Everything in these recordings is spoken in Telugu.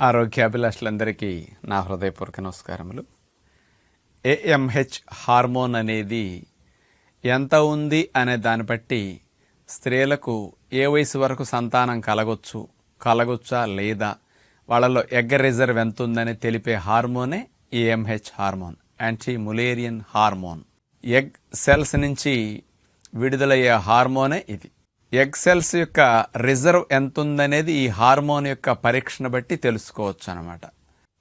ఆరోగ్యాభిలాషులందరికీ నా హృదయపూర్వక నమస్కారములు. ఏఎంహెచ్ హార్మోన్ అనేది ఎంత ఉంది అనే దాన్ని బట్టి స్త్రీలకు ఏ వయసు వరకు సంతానం కలగొచ్చు కలగొచ్చా లేదా వాళ్ళలో ఎగ్గ రిజర్వ్ ఎంత ఉందని తెలిపే హార్మోనే AMH hormone anti Mullerian hormone. Egg cells నుంచి విడుదలయ్యే హార్మోనే ఇది. ఎగ్సెల్స్ యొక్క రిజర్వ్ ఎంత ఉందనేది ఈ హార్మోన్ యొక్క పరీక్షను బట్టి తెలుసుకోవచ్చు అనమాట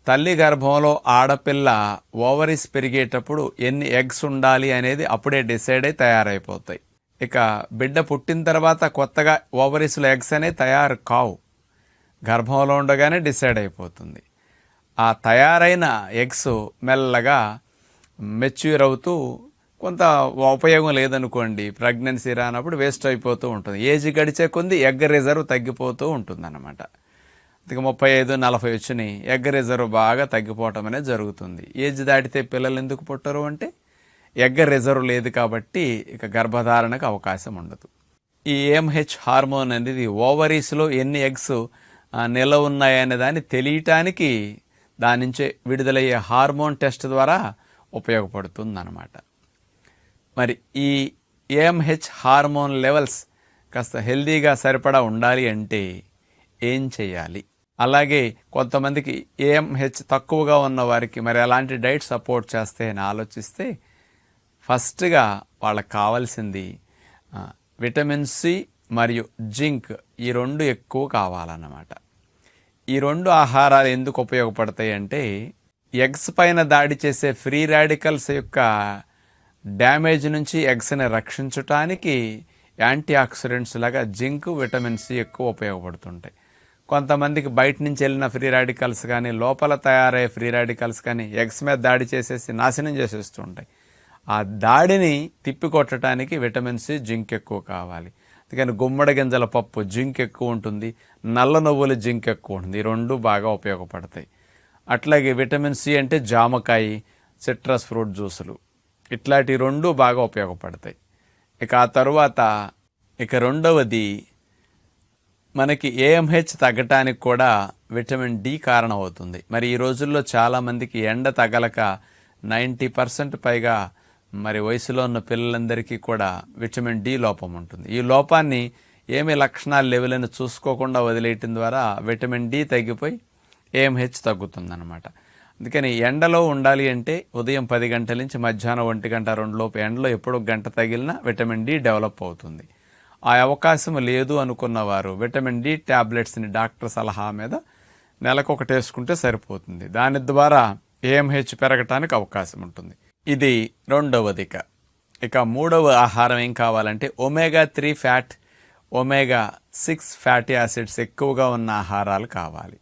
తల్లి గర్భంలో ఆడపిల్ల ఓవరీస్ పెరిగేటప్పుడు ఎన్ని ఎగ్స్ ఉండాలి అనేది అప్పుడే డిసైడ్ అయి తయారైపోతాయి. ఇక బిడ్డ పుట్టిన తర్వాత కొత్తగా ఓవరీస్లో ఎగ్స్ అనేవి తయారు కావు. గర్భంలో ఉండగానే డిసైడ్ అయిపోతుంది. ఆ తయారైన ఎగ్స్ మెల్లగా మెచ్యూర్ అవుతూ కొంత ఉపయోగం లేదనుకోండి ప్రెగ్నెన్సీ రానప్పుడు వేస్ట్ అయిపోతూ ఉంటుంది. ఏజ్ గడిచే కొంది ఎగ్ రిజర్వ్ తగ్గిపోతూ ఉంటుందన్నమాట. ఇక ముప్పై ఐదు నలభై వచ్చినాయి. ఎగ్ రిజర్వ్ బాగా తగ్గిపోవటం అనేది జరుగుతుంది. ఏజ్ దాటితే పిల్లలు ఎందుకు పుట్టరు అంటే ఎగ్ రిజర్వ్ లేదు కాబట్టి ఇక గర్భధారణకు అవకాశం ఉండదు. ఈ ఏఎంహెచ్ హార్మోన్ అనేది ఓవరీస్లో ఎన్ని ఎగ్స్ నిల్వ ఉన్నాయనే దాన్ని తెలియటానికి దాని నుంచే విడుదలయ్యే హార్మోన్ టెస్ట్ ద్వారా ఉపయోగపడుతుంది అన్నమాట మరి ఈ ఏఎంహెచ్ హార్మోన్ లెవెల్స్ కాస్త హెల్దీగా సరిపడా ఉండాలి అంటే ఏం చేయాలి? అలాగే కొంతమందికి ఏఎంహెచ్ తక్కువగా ఉన్న వారికి మరి ఎలాంటి డైట్ సపోర్ట్ చేస్తే అని ఆలోచిస్తే ఫస్ట్గా వాళ్ళకి కావాల్సింది విటమిన్ సి మరియు జింక్ ఈ రెండు ఎక్కువ కావాలన్నమాట. ఈ రెండు ఆహారాలు ఎందుకు ఉపయోగపడతాయి అంటే ఎగ్స్ పైన దాడి చేసే ఫ్రీ రాడికల్స్ యొక్క డ్యామేజ్ నుంచి ఎగ్స్ని రక్షించటానికి యాంటీ ఆక్సిడెంట్స్ లాగా జింక్ విటమిన్ సి ఎక్కువ ఉపయోగపడుతుంటాయి. కొంతమందికి బయట నుంచి వెళ్ళిన ఫ్రీ రాడికల్స్ కానీ లోపల తయారయ్యే ఫ్రీ రాడికల్స్ కానీ ఎగ్స్ మీద దాడి చేసేసి నాశనం చేసేస్తూ ఉంటాయి. ఆ దాడిని తిప్పికొట్టడానికి విటమిన్ సి జింక్ ఎక్కువ కావాలి. అందుకని గుమ్మడి గింజల పప్పు జింక్ ఎక్కువ ఉంటుంది నల్ల నువ్వులు జింక్ ఎక్కువ ఉంటుంది. ఈ రెండు బాగా ఉపయోగపడతాయి. అట్లాగే విటమిన్ సి అంటే జామకాయ సిట్రస్ ఫ్రూట్ జ్యూసులు. ఇట్లాంటి రెండు బాగా ఉపయోగపడతాయి. ఇక ఆ తరువాత ఇక రెండవది మనకి ఏఎంహెచ్ తగ్గటానికి కూడా విటమిన్ డి కారణం అవుతుంది మరి ఈ రోజుల్లో చాలామందికి ఎండ తగలక నైంటీ పర్సెంట్ పైగా మరి వయసులో ఉన్న పిల్లలందరికీ కూడా విటమిన్ డి లోపం ఉంటుంది. ఈ లోపాన్ని ఏమి లక్షణాలు లేవులని చూసుకోకుండా వదిలేయటం ద్వారా విటమిన్ డి తగ్గిపోయి ఏఎంహెచ్ తగ్గుతుందన్నమాట. అందుకని ఎండలో ఉండాలి అంటే ఉదయం పది గంటల నుంచి మధ్యాహ్నం ఒంటి గంట రెండు లోపు ఎండలో ఎప్పుడో గంట తగిలినా విటమిన్ డి డెవలప్ అవుతుంది. ఆ అవకాశం లేదు అనుకున్న వారు విటమిన్ డి ట్యాబ్లెట్స్ని డాక్టర్ సలహా మీద నెలకు ఒకటి వేసుకుంటే సరిపోతుంది. దాని ద్వారా ఏఎంహెచ్ పెరగటానికి అవకాశం ఉంటుంది. ఇది రెండవది ఇక ఇక మూడవ ఆహారం ఏం కావాలంటే omega three fat omega six fatty acids ఎక్కువగా ఉన్న ఆహారాలు కావాలి.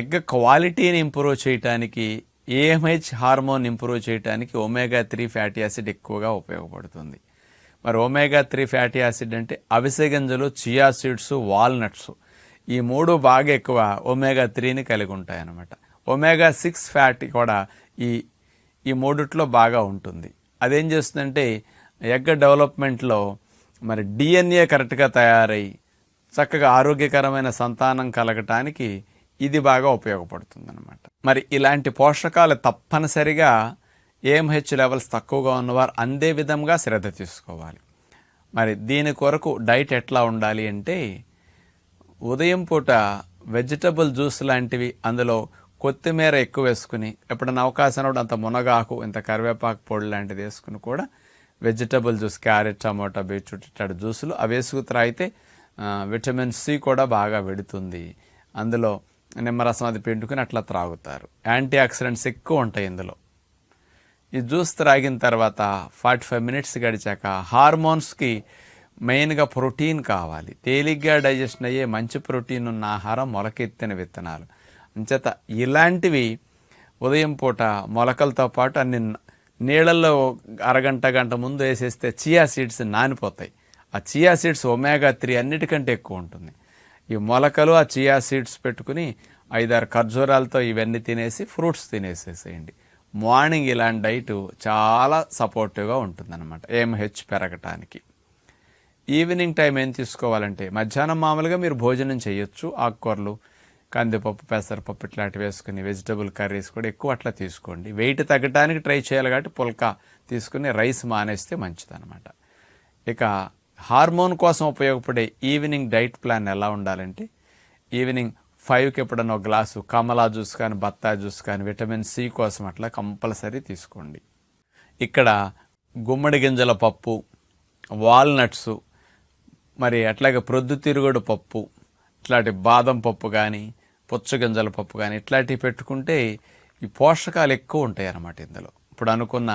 ఎగ్ క్వాలిటీని ఇంప్రూవ్ చేయడానికి ఏఎంహెచ్ హార్మోన్ ఇంప్రూవ్ చేయడానికి ఒమేగా త్రీ ఫ్యాటీ యాసిడ్ ఎక్కువగా ఉపయోగపడుతుంది. మరి ఒమేగా త్రీ ఫ్యాటీ యాసిడ్ అంటే అవిసె గింజలు చియా సీడ్స్ వాల్నట్స్ ఈ మూడు బాగా ఎక్కువ ఒమేగా త్రీని కలిగి ఉంటాయన్నమాట. ఒమేగా సిక్స్ ఫ్యాట్ కూడా ఈ ఈ మూడిట్లో బాగా ఉంటుంది. అదేం చేస్తుందంటే ఎగ్ డెవలప్మెంట్లో మరి డిఎన్ఏ కరెక్ట్గా తయారై చక్కగా ఆరోగ్యకరమైన సంతానం కలగటానికి ఇది బాగా ఉపయోగపడుతుంది అనమాట మరి ఇలాంటి పోషకాలు తప్పనిసరిగా ఏఎంహెచ్ లెవెల్స్ తక్కువగా ఉన్నవారు అందే విధంగా శ్రద్ధ తీసుకోవాలి. మరి దీని కొరకు డైట్ ఎట్లా ఉండాలి అంటే ఉదయం పూట వెజిటబుల్ జ్యూస్ లాంటివి అందులో కొత్తిమీర ఎక్కువ వేసుకుని ఎప్పుడైనా అవకాశం అంత మునగాకు ఇంత కరివేపాకు పొడి లాంటిది వేసుకుని కూడా vegetable juice carrot tomato beetroot ఇట్లాంటి జ్యూసులు అవి వేసుకు త్రాగితే విటమిన్ సి కూడా బాగా వెడుతుంది. అందులో నిమ్మరసం అది పిండుకుని అట్లా త్రాగుతారు. యాంటీ ఆక్సిడెంట్స్ ఎక్కువ ఉంటాయి ఇందులో. ఈ జ్యూస్ త్రాగిన తర్వాత ఫార్టీ ఫైవ్ మినిట్స్ గడిచాక హార్మోన్స్కి మెయిన్గా ప్రోటీన్ కావాలి. తేలిగ్గా డైజెషన్ అయ్యే మంచి ప్రోటీన్ ఉన్న ఆహారం మొలకెత్తిన విత్తనాలు. అంచేత ఇలాంటివి ఉదయం పూట మొలకలతో పాటు అన్ని నీళ్ళల్లో అరగంట గంట ముందు వేసేస్తే చియా సీడ్స్ నానిపోతాయి. ఆ చియా సీడ్స్ ఒమేగా త్రీ అన్నిటికంటే ఎక్కువ ఉంటుంది. ఈ మొలకలు ఆ చియా సీడ్స్ పెట్టుకుని ఐదారు ఖర్జూరాలతో ఇవన్నీ తినేసి ఫ్రూట్స్ తినేసేసేయండి. మార్నింగ్ ఇలాంటి డైట్ చాలా సపోర్టివ్గా ఉంటుందన్నమాట. ఎంహెచ్ పెరగటానికి. ఈవినింగ్ టైం ఏం తీసుకోవాలంటే మధ్యాహ్నం మామూలుగా మీరు భోజనం చేయొచ్చు ఆకుకూరలు కందిపప్పు పెసరపప్పు ఇట్లాంటివి వేసుకుని వెజిటబుల్ కర్రీస్ కూడా ఎక్కువ అట్లా తీసుకోండి. వెయిట్ తగ్గడానికి ట్రై చేయాలి కాబట్టి పుల్కా తీసుకుని రైస్ మానేస్తే మంచిదన్నమాట. ఇక హార్మోన్ కోసం ఉపయోగపడే ఈవినింగ్ డైట్ ప్లాన్ ఎలా ఉండాలంటే ఈవినింగ్ ఫైవ్కి ఎప్పుడన్నా ఒక గ్లాసు కమలా జ్యూస్ కానీ బత్తా జ్యూస్ కానీ విటమిన్ సి కోసం అట్లా కంపల్సరీ తీసుకోండి. ఇక్కడ గుమ్మడి గింజల పప్పు వాల్నట్స్ మరి అట్లాగే ప్రొద్దుతిరుగుడు పప్పు ఇట్లాంటి బాదం పప్పు కానీ పుచ్చగింజల పప్పు కానీ ఇట్లాంటివి పెట్టుకుంటే ఈ పోషకాలు ఎక్కువ ఉంటాయి అన్నమాట ఇందులో. ఇప్పుడు అనుకున్న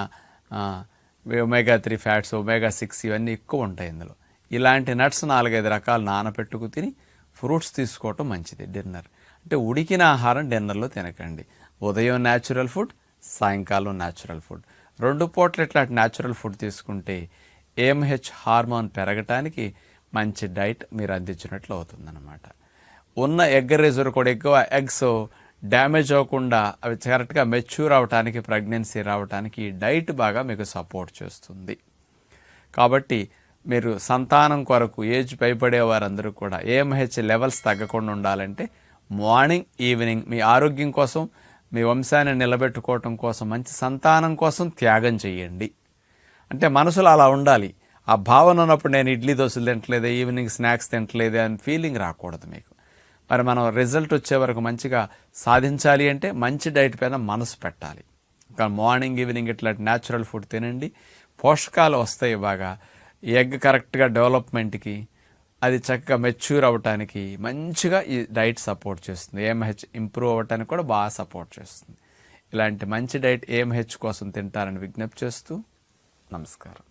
omega three fats omega six ఇవన్నీ ఎక్కువ ఉంటాయి ఇందులో. ఇలాంటి నట్స్ నాలుగైదు రకాలు నానబెట్టుకు తిని ఫ్రూట్స్ తీసుకోవటం మంచిది డిన్నర్. అంటే ఉడికిన ఆహారం డిన్నర్లో తినకండి. ఉదయం న్యాచురల్ ఫుడ్ సాయంకాలం న్యాచురల్ ఫుడ్. రెండు పూట్ల ఇట్లాంటి న్యాచురల్ ఫుడ్ తీసుకుంటే ఏఎంహెచ్ హార్మోన్ పెరగటానికి మంచి డైట్ మీరు అందించినట్లు అవుతుందన్నమాట. ఉన్న ఎగ్ రిజర్వ్ కూడా ఎక్కువ ఎగ్స్ డ్యామేజ్ అవ్వకుండా అవి కరెక్ట్గా మెచ్యూర్ అవ్వటానికి ప్రెగ్నెన్సీ రావడానికి డైట్ బాగా మీకు సపోర్ట్ చేస్తుంది. కాబట్టి మీరు సంతానం కొరకు ఏజ్ పైపడే వారందరూ కూడా ఏఎంహెచ్ లెవెల్స్ తగ్గకుండా ఉండాలంటే మార్నింగ్ ఈవినింగ్ మీ ఆరోగ్యం కోసం మీ వంశాన్ని నిలబెట్టుకోవటం కోసం మంచి సంతానం కోసం త్యాగం చేయండి. అంటే మనసులో అలా ఉండాలి. ఆ భావన ఉన్నప్పుడు నేను ఇడ్లీ దోశలు తింటలేదు ఈవినింగ్ స్నాక్స్ తింటలేదు అని ఫీలింగ్ రాకూడదు మీకు. మరి మనం రిజల్ట్ వచ్చే వరకు మంచిగా సాధించాలి అంటే మంచి డైట్ పైన మనసు పెట్టాలి. కానీ మార్నింగ్ ఈవినింగ్ ఇట్లాంటి న్యాచురల్ ఫుడ్ తినండి. పోషకాలు వస్తాయి బాగా. ఎగ్ కరెక్ట్గా డెవలప్మెంట్కి అది చక్కగా మెచ్యూర్ అవ్వటానికి మంచిగా ఈ డైట్ సపోర్ట్ చేస్తుంది. ఏఎంహెచ్ ఇంప్రూవ్ అవ్వటానికి కూడా బాగా సపోర్ట్ చేస్తుంది. ఇలాంటి మంచి డైట్ ఏఎంహెచ్ కోసం తింటారని విజ్ఞప్తి చేస్తూ నమస్కారం.